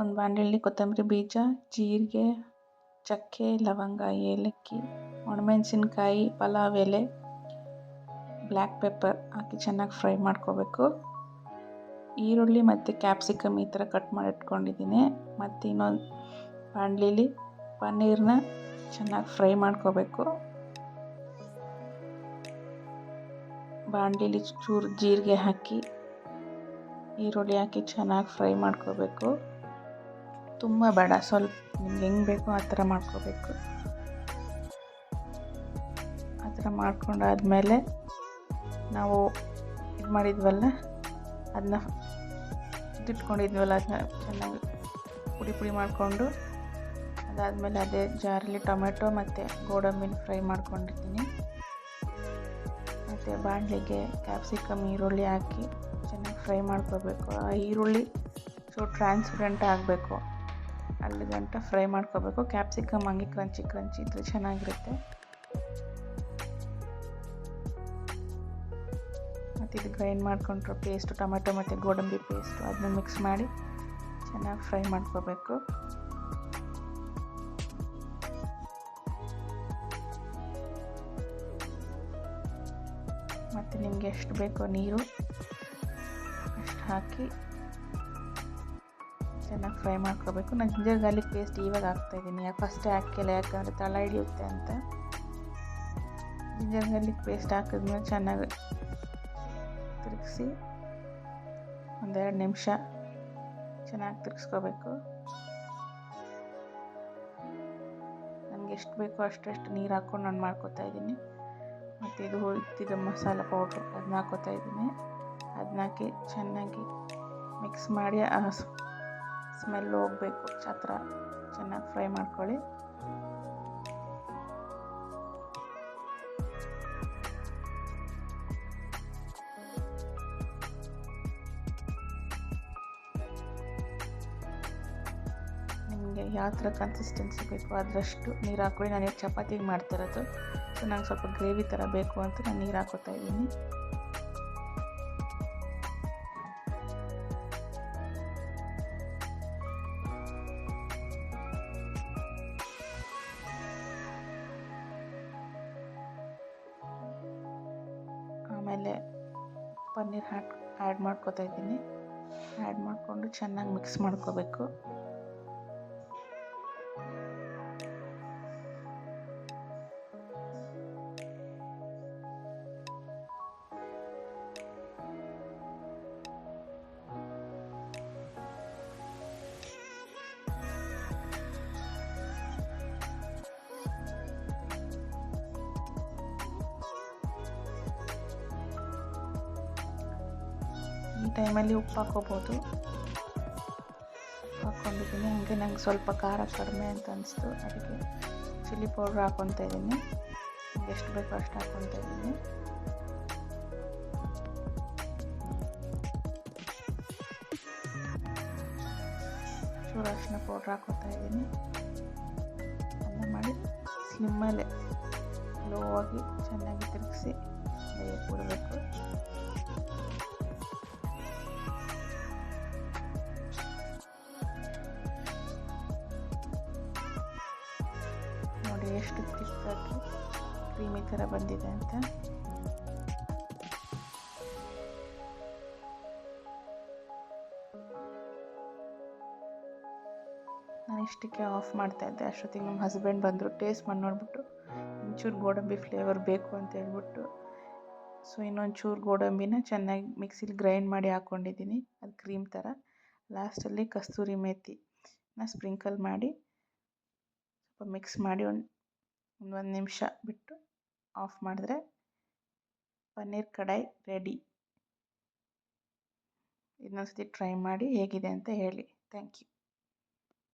ಒಂದು ಬಾಣಲೆಯಲ್ಲಿ ಕೊತ್ತಂಬರಿ ಬೀಜ, ಜೀರಿಗೆ, ಚಕ್ಕೆ, ಲವಂಗ, ಏಲಕ್ಕಿ, ಒಣಮೆಣಸಿನ್ಕಾಯಿ, ಪಲಾವ್, ಎಲೆ, ಬ್ಲ್ಯಾಕ್ ಪೆಪ್ಪರ್ ಹಾಕಿ ಚೆನ್ನಾಗಿ ಫ್ರೈ ಮಾಡ್ಕೋಬೇಕು. ಈರುಳ್ಳಿ ಮತ್ತು ಕ್ಯಾಪ್ಸಿಕಮ್ ಈ ಥರ ಕಟ್ ಮಾಡಿ ಇಟ್ಕೊಂಡಿದ್ದೀನಿ. ಮತ್ತು ಇನ್ನೊಂದು ಬಾಂಡ್ಲಿಲಿ ಪನ್ನೀರನ್ನ ಚೆನ್ನಾಗಿ ಫ್ರೈ ಮಾಡ್ಕೋಬೇಕು. ಬಾಣಲಿಲಿ ಚೂರು ಜೀರಿಗೆ ಹಾಕಿ, ಈರುಳ್ಳಿ ಹಾಕಿ ಚೆನ್ನಾಗಿ ಫ್ರೈ ಮಾಡ್ಕೋಬೇಕು. ತುಂಬ ಬೇಡ. ಸ್ವಲ್ಪ ನಿಮ್ಗೆ ಹೆಂಗೆ ಬೇಕೋ ಆ ಥರ ಮಾಡ್ಕೋಬೇಕು. ಆ ಥರ ಮಾಡ್ಕೊಂಡಾದ್ಮೇಲೆ ನಾವು ಇದು ಮಾಡಿದ್ವಲ್ಲ, ಅದನ್ನ ಇಟ್ಕೊಂಡಿದ್ವಲ್ಲ ಅದನ್ನ ಚೆನ್ನಾಗಿ ಪುಡಿ ಪುಡಿ ಮಾಡಿಕೊಂಡು ಅದಾದಮೇಲೆ ಅದೇ ಜಾರಲ್ಲಿ ಟೊಮೆಟೊ ಮತ್ತು ಗೋಡಂಬಿನ ಫ್ರೈ ಮಾಡ್ಕೊಂಡಿರ್ತೀನಿ ಮತ್ತು ಬಾಣಲೆಗೆ ಕ್ಯಾಪ್ಸಿಕಮ್, ಈರುಳ್ಳಿ ಹಾಕಿ ಚೆನ್ನಾಗಿ ಫ್ರೈ ಮಾಡ್ಕೋಬೇಕು. ಆ ಈರುಳ್ಳಿ ಸೊ ಟ್ರಾನ್ಸ್ಪರೆಂಟ್ ಆಗಬೇಕು. ಅಲ್ಲಿ ಗಂಟ ಫ್ರೈ ಮಾಡ್ಕೋಬೇಕು. ಕ್ಯಾಪ್ಸಿಕಮ್, ಹಂಗೆ ಕ್ರಂಚಿ ಕ್ರಂಚಿ ಇದ್ರೆ ಚೆನ್ನಾಗಿರುತ್ತೆ. ಮತ್ತು ಇದು ಗ್ರೈಂಡ್ ಮಾಡ್ಕೊಂಡ್ರೆ ಪೇಸ್ಟು, ಟೊಮೆಟೊ ಮತ್ತು ಗೋಡಂಬಿ ಪೇಸ್ಟು, ಅದನ್ನ ಮಿಕ್ಸ್ ಮಾಡಿ ಚೆನ್ನಾಗಿ ಫ್ರೈ ಮಾಡ್ಕೋಬೇಕು. ಮತ್ತು ನಿಮಗೆ ಎಷ್ಟು ಬೇಕೋ ನೀರು ಅಷ್ಟು ಹಾಕಿ ಚೆನ್ನಾಗಿ ಫ್ರೈ ಮಾಡ್ಕೋಬೇಕು. ನಾನು ಜಿಂಜರ್ ಗಾರ್ಲಿಕ್ ಪೇಸ್ಟ್ ಇವಾಗ ಹಾಕ್ತಾಯಿದ್ದೀನಿ ಯಾಕೆ ಫಸ್ಟೇ ಹಾಕಿಲ್ಲ ಯಾಕಂದರೆ ತಳ ಹಿಡಿಯುತ್ತೆ ಅಂತ. ಜಿಂಜರ್ ಗಾರ್ಲಿಕ್ ಪೇಸ್ಟ್ ಹಾಕಿದ್ಮೇಲೆ ಚೆನ್ನಾಗಿ ತಿರುಗಿಸಿ ಒಂದೆರಡು ನಿಮಿಷ ಚೆನ್ನಾಗಿ ತಿರ್ಗಿಸ್ಕೋಬೇಕು. ನನಗೆ ಎಷ್ಟು ಬೇಕೋ ಅಷ್ಟೆಷ್ಟು ನೀರು ಹಾಕ್ಕೊಂಡು ನಾನು ಮಾಡ್ಕೋತಾ ಇದ್ದೀನಿ. ಮತ್ತು ಇದು ಹೋಗ್ತಿದ್ದ ಮಸಾಲೆ ಪೌಡ್ರ್ ಅದನ್ನ ಹಾಕೋತಾ ಇದ್ದೀನಿ. ಅದನ್ನ ಹಾಕಿ ಚೆನ್ನಾಗಿ ಮಿಕ್ಸ್ ಮಾಡಿ ಸ್ಮೆಲ್ ಹೋಗಬೇಕು. ಛತ್ರ. ಚೆನ್ನಾಗಿ ಫ್ರೈ ಮಾಡ್ಕೊಳ್ಳಿ. ನಿಮಗೆ ಯಾವ ಥರ ಕನ್ಸಿಸ್ಟೆನ್ಸಿ ಬೇಕು, ಅದರಷ್ಟು ನೀರು ಹಾಕ್ಕೊಳ್ಳಿ. ನಾನು ಚಪಾತಿಗೆ ಮಾಡ್ತಿರೋದು ಸೊ, ನಂಗೆ ಸ್ವಲ್ಪ ಗ್ರೇವಿ ಥರ ಬೇಕು ಅಂತ ನಾನು ನೀರು ಹಾಕೋತಾ ಇದ್ದೀನಿ. ಆಮೇಲೆ ಪನ್ನೀರ್ ಹಾಕಿ ಆ್ಯಡ್ ಮಾಡ್ಕೊತಾ ಇದ್ದೀನಿ. ಆ್ಯಡ್ ಮಾಡಿಕೊಂಡು ಚೆನ್ನಾಗಿ ಮಿಕ್ಸ್ ಮಾಡ್ಕೋಬೇಕು. ಟೈಮಲ್ಲಿ ಉಪ್ಪು ಹಾಕೋಬೋದು ಹಾಕ್ಕೊಂಡಿದ್ದೀನಿ ಹಾಗೆ ನಂಗೆ ಸ್ವಲ್ಪ ಖಾರ ಕಡಿಮೆ ಅಂತ ಅನಿಸ್ತು. ಅದಕ್ಕೆ ಚಿಲ್ಲಿ ಪೌಡ್ರ್ ಹಾಕ್ಕೊತಾ ಇದ್ದೀನಿ. ಎಷ್ಟು ಬೇಕೋ ಅಷ್ಟು ಹಾಕ್ಕೊತಾ ಇದ್ದೀನಿ. ಚೂರು ಪೌಡ್ರ್ ಹಾಕೋತಾ ಇದ್ದೀನಿ. ಅನ್ನ ಮಾಡಿ ಸ್ಲಿಮ್ಮಲ್ಲೇ ಲೋ ಆಗಿ ಚೆನ್ನಾಗಿ ತಿರುಗಿಸಿ, ಬೇಯಕ್ಕೆ ಬಿಡಬೇಕು ನೋಡಿ ಎಷ್ಟು ತಿಕ್ಕಾಗಿ ಕ್ರೀಮಿ ಥರ ಬಂದಿದೆ ಅಂತ. ನಾನು ಇಷ್ಟಕ್ಕೆ ಆಫ್ ಮಾಡ್ತಾ ಇದ್ದೆ. ಅಷ್ಟೊತ್ತಿಗೆ ನಮ್ಮ ಹಸ್ಬೆಂಡ್ ಬಂದರು. ಟೇಸ್ಟ್ ಮಾಡಿ ನೋಡಿಬಿಟ್ಟು ಒಂಚೂರು ಗೋಡಂಬಿ ಫ್ಲೇವರ್ ಬೇಕು ಅಂತ ಹೇಳ್ಬಿಟ್ಟು. ಸೊ, ಇನ್ನೊಂಚೂರು ಗೋಡಂಬಿನ ಚೆನ್ನಾಗಿ ಮಿಕ್ಸಿಲಿ ಗ್ರೈಂಡ್ ಮಾಡಿ ಹಾಕ್ಕೊಂಡಿದ್ದೀನಿ ಅದು ಕ್ರೀಮ್ ಥರ. ಲಾಸ್ಟಲ್ಲಿ ಕಸ್ತೂರಿ ಮೇತಿನ ಸ್ಪ್ರಿಂಕಲ್ ಮಾಡಿ ಮಿಕ್ಸ್ ಮಾಡಿ ಒಂದು ಒಂದು ನಿಮಿಷ ಬಿಟ್ಟು ಆಫ್ ಮಾಡಿದ್ರೆ ಪನ್ನೀರ್ ಕಡಾಯಿ ರೆಡಿ ಇನ್ನೊಂದು ಸತಿ ಟ್ರೈ ಮಾಡಿ ಹೇಗಿದೆ ಅಂತ ಹೇಳಿ. Thank you